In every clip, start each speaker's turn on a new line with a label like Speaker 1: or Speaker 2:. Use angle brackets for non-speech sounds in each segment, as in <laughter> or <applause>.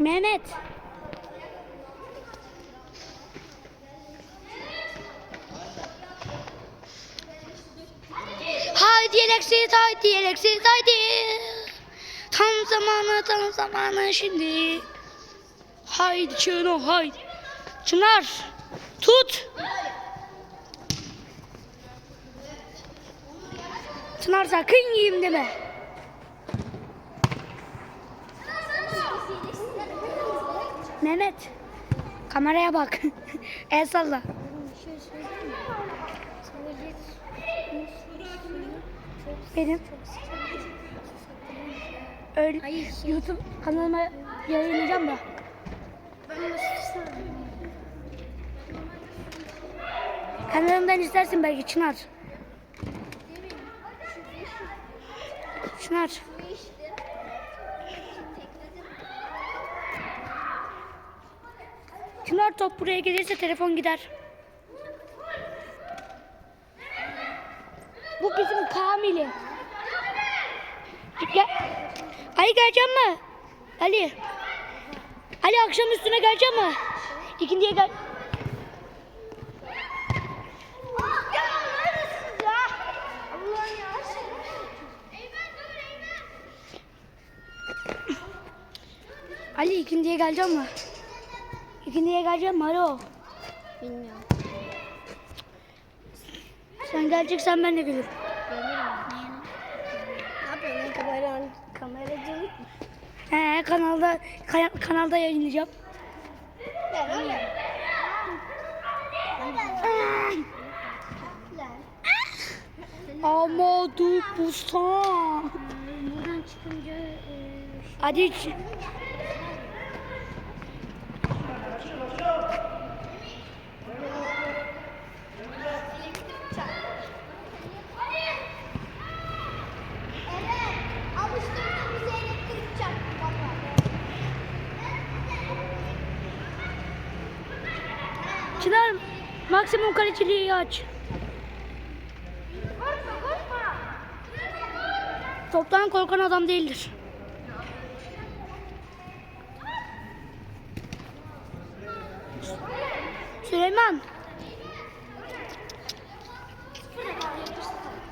Speaker 1: Mehmet. Haydi Alexis, haydi Alexis, haydi. Tam zamanı, tam zamanı şimdi. Haydi Çınar, haydi. Çınar, tut. Çınar sakın yiyeyim deme. Mehmet, kameraya bak. <laughs> El salla. Benim. Öyle YouTube kanalıma yayınlayacağım da. Kanalımdan istersin belki Çınar. Çınar. Çınar top buraya gelirse telefon gider. Bu bizim Kamil'i. Gel. Ali gelecek mi? Ali. Ali akşam üstüne gelecek mi? İkindiye gel. Ali ikindiye gelecek mi? İkindiye gelecek mi? Alo.
Speaker 2: Bilmiyorum.
Speaker 1: Sen geleceksen ben de gelirim.
Speaker 2: Ne yapıyorsun? Kamera, kameracılık mı?
Speaker 1: He kanalda ka- kanalda yayınlayacağım. Amadou Busan.
Speaker 2: Buradan çıkınca e,
Speaker 1: Hadi iç. Çınar maksimum kaleciliği aç. Toptan korkan adam değildir. Süleyman.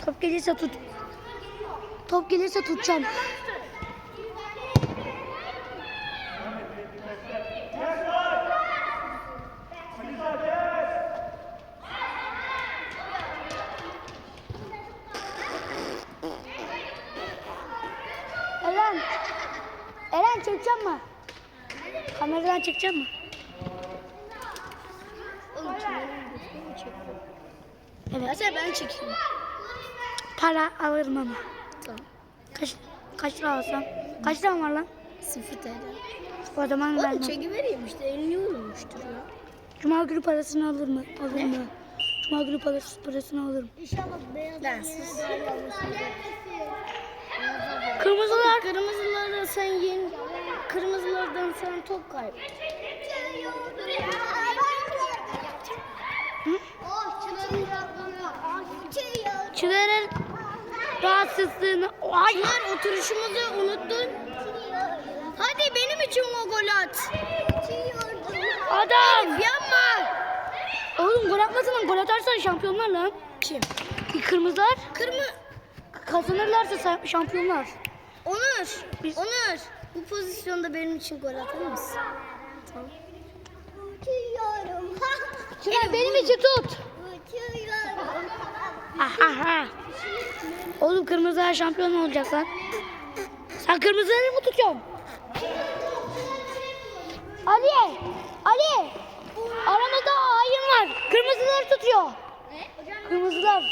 Speaker 1: Top gelirse tut. Top gelirse tutacağım. Çekeceğim mi? Kameradan?
Speaker 2: Oğlum mü çekiyor?
Speaker 1: Evet.
Speaker 2: Mesela ben çekeyim.
Speaker 1: Para alırım ama.
Speaker 2: Tamam.
Speaker 1: Kaç, kaç lira alsam? Kaç lira var lan?
Speaker 2: Sıfır TL.
Speaker 1: O zaman
Speaker 2: Oğlum
Speaker 1: vermem.
Speaker 2: çekivereyim işte elini olmuştur ya.
Speaker 1: Cuma günü parasını alır mı? Alır mı? Cuma günü parası, parasını alırım.
Speaker 2: İnşallah beyaz Lensiz.
Speaker 1: Kırmızılar.
Speaker 2: Kırmızılardan sen yeni kırmızılardan sen top kaybettin.
Speaker 1: Çınar'ın rahatsızlığını... Ay!
Speaker 2: Çınar oturuşumuzu unuttun. Hadi benim için o gol at.
Speaker 1: Adam!
Speaker 2: Yapma.
Speaker 1: Oğlum gol atmasın lan. Gol atarsan şampiyonlar lan.
Speaker 2: Kim?
Speaker 1: Kırmızılar
Speaker 2: Kırmı.
Speaker 1: kazanırlarsa sa- şampiyonlar.
Speaker 2: Onur.
Speaker 1: Biz-
Speaker 2: Onur. Bu pozisyonda benim için gol atar mısın? Tamam. Uçuyorum.
Speaker 1: Çınar benim için tut.
Speaker 2: Uçuyorum.
Speaker 1: Aha. Oğlum kırmızılar şampiyon olacak lan. Sen kırmızıları mı tutuyorsun? Ali! Ali! Aramızda hain var. Kırmızıları tutuyor. Kırmızılar.